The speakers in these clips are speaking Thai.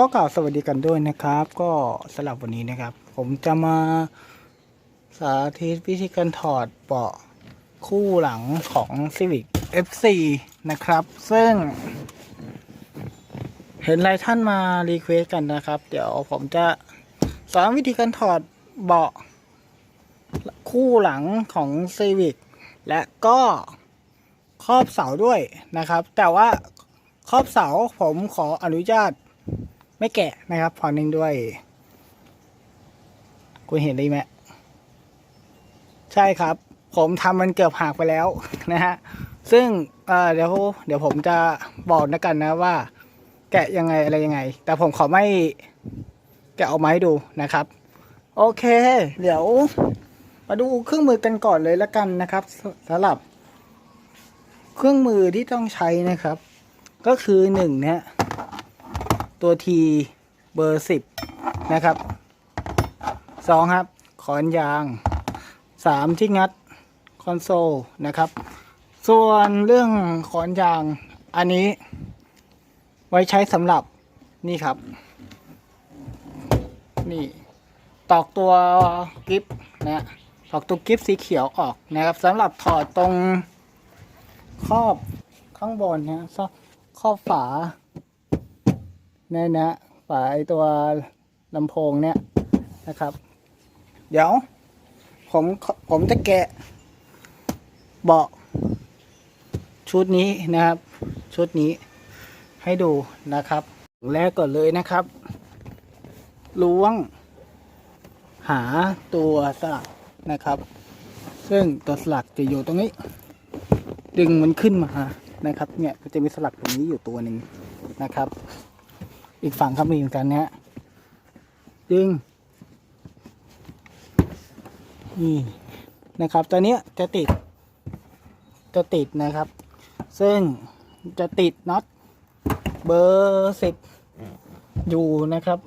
ก็กล่าวสวัสดีกันด้วยนะครับ ก็สำหรับวันนี้นะครับ ผมจะมาสาธิตวิธีการถอดเบาะคู่หลังของ Civic FC นะครับ ซึ่ง เห็นหลายท่านมารีเควสกันนะครับ เดี๋ยวผมจะสอนวิธีการถอดเบาะคู่หลังของ Civic และก็ครอบเสาด้วยนะครับ แต่ว่าครอบเสาผมขออนุญาต ไม่แกะนะครับพอหนึ่งด้วยคุณเห็นได้ไหมใช่ครับ ผมทำมันเกือบหักไปแล้วนะฮะซึ่งเเดี๋ยวเดี๋ยวผมจะบอกนะกันนะว่า แกะยังไงอะไรยังไง แต่ผมขอไม่แกะออกมาให้ดูนะครับ โอเค เดี๋ยว มาดูเครื่องมือกันก่อนเลยละกันนะครับสสำหรับ เครื่องมือที่ต้องใช้นะครับ ก็คือหนึ่งเนี่ย ตัว T เบอร์สิบนะครับสองครับ ขอนยางสามที่งัดคอนโซลนะครับ ส่วนเรื่องขอนยางอันนี้ ไว้ใช้สำหรับนี่ครับ นี่ตอกตัวกิฟนะตอกตัวกิฟสีเขียวออกนะครับสำหรับถอดตรงครอบข้างบนนะครอบฝา เนี่ยนะฝาไอตัวลำโพงเนี่ยนะครับ เดี๋ยว ผมผมจะแกะเบาะชุดนี้นะครับ ชุดนี้ให้ดูนะครับ แรกก่อนเลยนะครับล้วง หาตัวสลักนะครับ ซึ่งตัวสลักจะอยู่ตรงนี้ ดึงมันขึ้นมานะครับ เนี่ยจะมีสลักตรงนี้อยู่ตัวหนึ่งนะครับ อีกฝั่งก็มีเหมือนกันนะฮะดึงนี่นะครับตัวนี้จะติด จะติดนะครับ ซึ่งจะติดน็อตเบอร์สิบอยู่นะครับ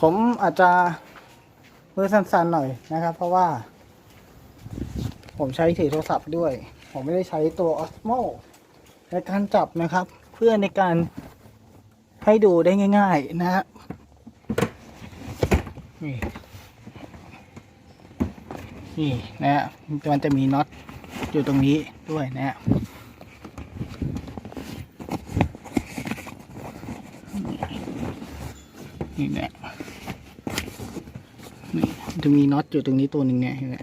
ผมอาจจะมือสั้นๆหน่อยนะครับ เพราะว่า ผมใช้ถือโทรศัพท์ด้วย ผมไม่ได้ใช้ตัว Osmo ในการจับนะครับ เพื่อในการให้ดูได้ง่าย ๆ นะฮะนี่นี่นะฮะมันจะมีน็อตอยู่ตรงนี้ด้วยนะฮะนี่นะนี่จะมีน็อตอยู่ตรงนี้ตัวหนึ่งเนี่ยเห็นไหม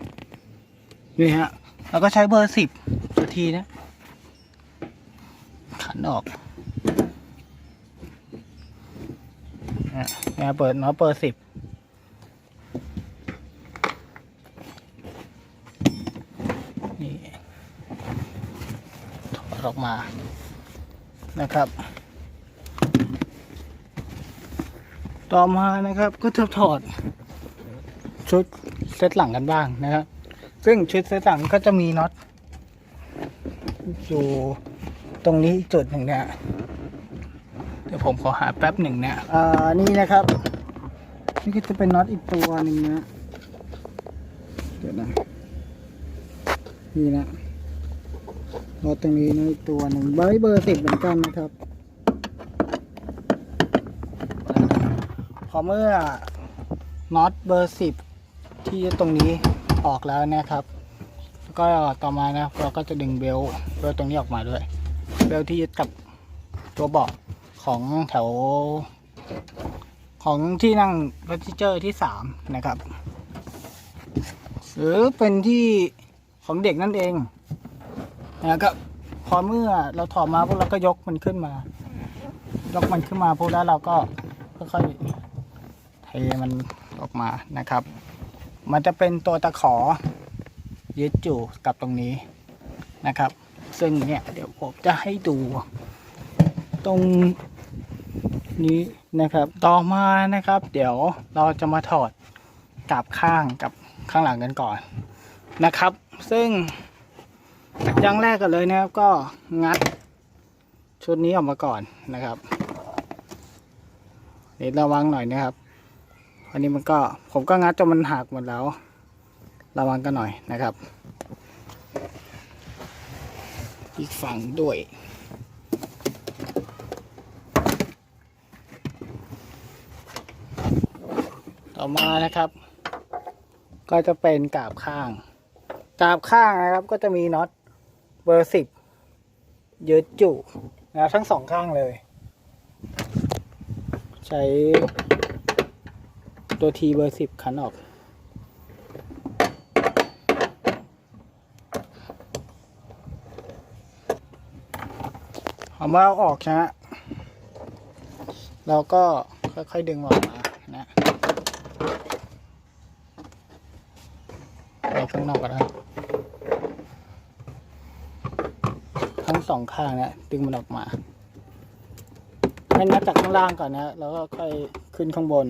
นี่ฮะแล้วก็ใช้เบอร์สิบตัวทีนะ ขันออกนะนะเปิดน็อตเปิดสิบนี่ถอดออกมานะครับ ต่อมานะครับก็จะถอด ชุดเซตหลังกันบ้างนะครับ ซึ่งชุดเซตหลังก็จะมีน็อตอยู่ ตรงนี้อีกจุดหนึ่งเนี่ยเดี๋ยวผมขอหาแป๊บหนึ่งเนี่ยอ่านี่นะครับ นี่ก็จะเป็นน็อตอีกตัวหนึ่งนะเดี๋ยวนะนี่นะน็อตตรงนี้นะอีกตัวหนึ่งเบอร์เบอร์สิบเหมือนกันนะครับพอเมื่อน็อตเบอร์สิบที่ตรงนี้ออกแล้วนะครับแล้วก็ต่อมานะเราก็จะดึงเบลต์เบลต์ตรงนี้ออกมาด้วย เบลที่ยึดกับตัวเบาะของแถว ของที่นั่งรถทิเจอร์ที่สามนะครับ หรือเป็นที่ของเด็กนั่นเองนะครับพอเมื่อเราถอดมาพวกเราก็ยกมันขึ้นมา ยกมันขึ้นมาพวกแล้วเราก็ค่อยๆเทมันออกมานะครับ มันจะเป็นตัวตะขอยึดอยู่กับตรงนี้นะครับ ซึ่งเนี่ยเดี๋ยวผมจะให้ดู ตรงนี้นะครับ ต่อมานะครับ เดี๋ยวเราจะมาถอดกลับข้างกับข้างหลังกันก่อนนะครับ ซึ่งอย่างแรกกันเลยนะครับก็งัดชุดนี้ออกมาก่อนนะครับเดี๋ยวระวังหน่อยนะครับอันนี้มันก็ผมก็งัดจนมันหักหมดแล้ว ระวังกันหน่อยนะครับ อีกฝั่งด้วย ต่อมานะครับ ก็จะเป็นกาบข้าง กาบข้างนะครับก็จะมีน็อตเบอร์สิบยึดจุนะทั้งสองข้างเลย ใช้ตัวทีเบอร์สิบขันออก เอามาเอาออกนะฮะเราก็ค่อยๆดึงออกมานะไปข้างนอกกันนะทั้งสองข้างเนี่ยดึงมันออกมาให้นับจากข้างล่างก่อนนะ แล้วก็ค่อยขึ้นข้างบน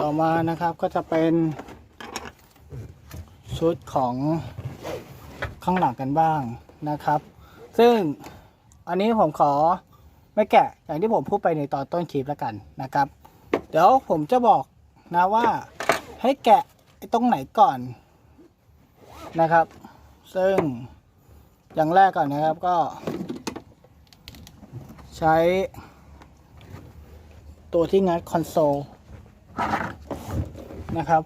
ต่อมานะครับก็จะเป็น ชุดของข้างหลังกันบ้างนะครับ ซึ่งอันนี้ผมขอไม่แกะอย่างที่ผมพูดไปในตอนต้นคลิปแล้วกันนะครับ เดี๋ยวผมจะบอกนะว่าให้แกะไอ้ตรงไหนก่อนนะครับ ซึ่งอย่างแรกก่อนนะครับก็ ใช้ ตัวที่งัดคอนโซลนะครับ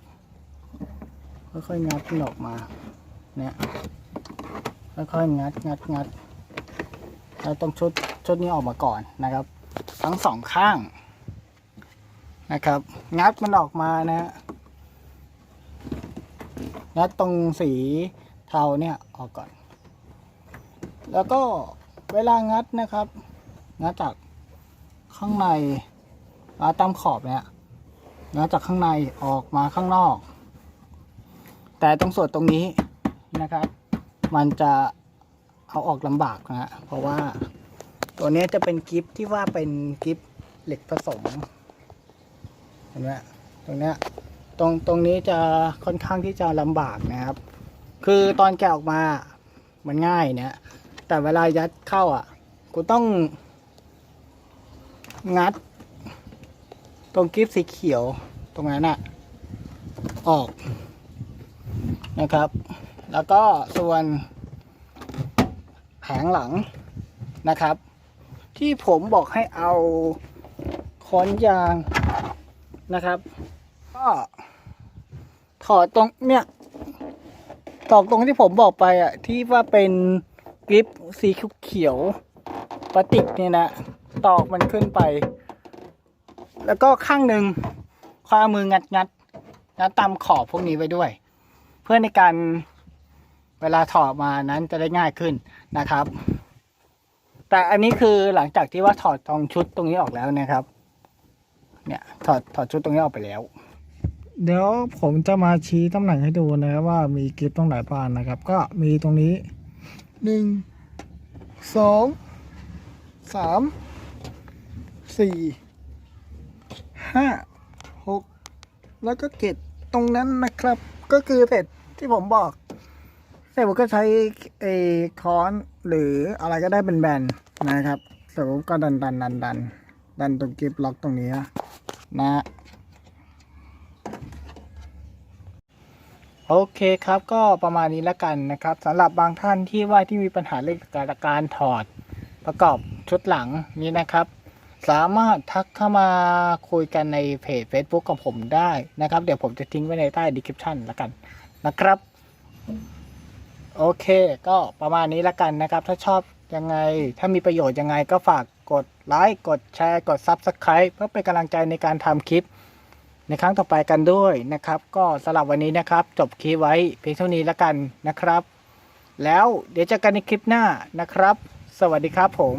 ค่อยๆงัดมันออกมาเนี่ยค่อยๆงัดงัดงัด เราต้องชุดชุดนี้ออกมาก่อนนะครับ ทั้งสองข้างนะครับ งัดมันออกมานะฮะงัดตรงสีเทาเนี่ยออกก่อน แล้วก็เวลางัดนะครับ งัดจากข้างในมาตามขอบเนี่ยงัดจากข้างในออกมาข้างนอก แต่ตรงส่วนตรงนี้นะครับ มันจะ เอาออกลำบากนะฮะเพราะว่าตัวนี้จะเป็นกิฟที่ว่าเป็นกิฟเหล็กผสมเห็นไหมตรงนี้ตรงตรงนี้จะค่อนข้างที่จะลำบากนะครับ คือตอนแกะออกมามันง่ายเนี่ยแต่เวลายัดเข้าอะกูต้อง งัด ตรงกิฟสีเขียวตรงนั้นอะออกนะครับ แล้วก็ส่วน แผงหลังนะครับ ที่ผมบอกให้เอาค้อนยางนะครับ ก็ถอดตรงเนี่ยตอกตรงที่ผมบอกไปอะที่ว่าเป็นกริปสีเขียวๆพลาสติกเนี่ยนะ ตอกมันขึ้นไป แล้วก็ข้างหนึ่งคว้ามืองัดงัดงัดตามขอบพวกนี้ไว้ด้วย เพื่อในการเวลาถอดมานั้นจะได้ง่ายขึ้น นะครับ แต่อันนี้คือหลังจากที่ว่าถอดตรงชุดตรงนี้ออกแล้วนะครับ เนี่ยถอดถอดชุดตรงนี้ออกไปแล้ว เดี๋ยวผมจะมาชี้ตำแหน่งให้ดูนะครับว่ามีกิฟตรงไหนบ้างนะครับ ก็มีตรงนี้หนึ่งสองสามสี่ห้าหกแล้วก็เก็บตรงนั้นนะครับ ก็คือเสร็จที่ผมบอก เสร็จผมก็ใช้ไอ้ค้อนหรืออะไรก็ได้เป็นแบนนะครับเสร็จผมก็ดันดันดันดันดันตรงกิฟล็อกตรงนี้นะโอเคครับก็ประมาณนี้แล้วกันนะครับสำหรับบางท่านที่ว่าที่มีปัญหาเรื่องการการถอดประกอบชุดหลังนี้นะครับ สามารถทักเข้ามาคุยกันในเพจ Facebook ของผมได้นะครับ เดี๋ยวผมจะทิ้งไว้ในใต้ description แล้วกันนะครับ โอเค ก็ประมาณนี้แล้วกันนะครับ ถ้าชอบยังไง ถ้ามีประโยชน์ยังไงก็ฝากกดไลค์ กดแชร์ กด Subscribe เพื่อเป็นกำลังใจในการทำคลิป ในครั้งต่อไปกันด้วยนะครับ ก็สำหรับวันนี้นะครับ จบคลิปไว้เพียงเท่านี้แล้วกันนะครับ แล้วเดี๋ยวเจอกันในคลิปหน้านะครับ สวัสดีครับผม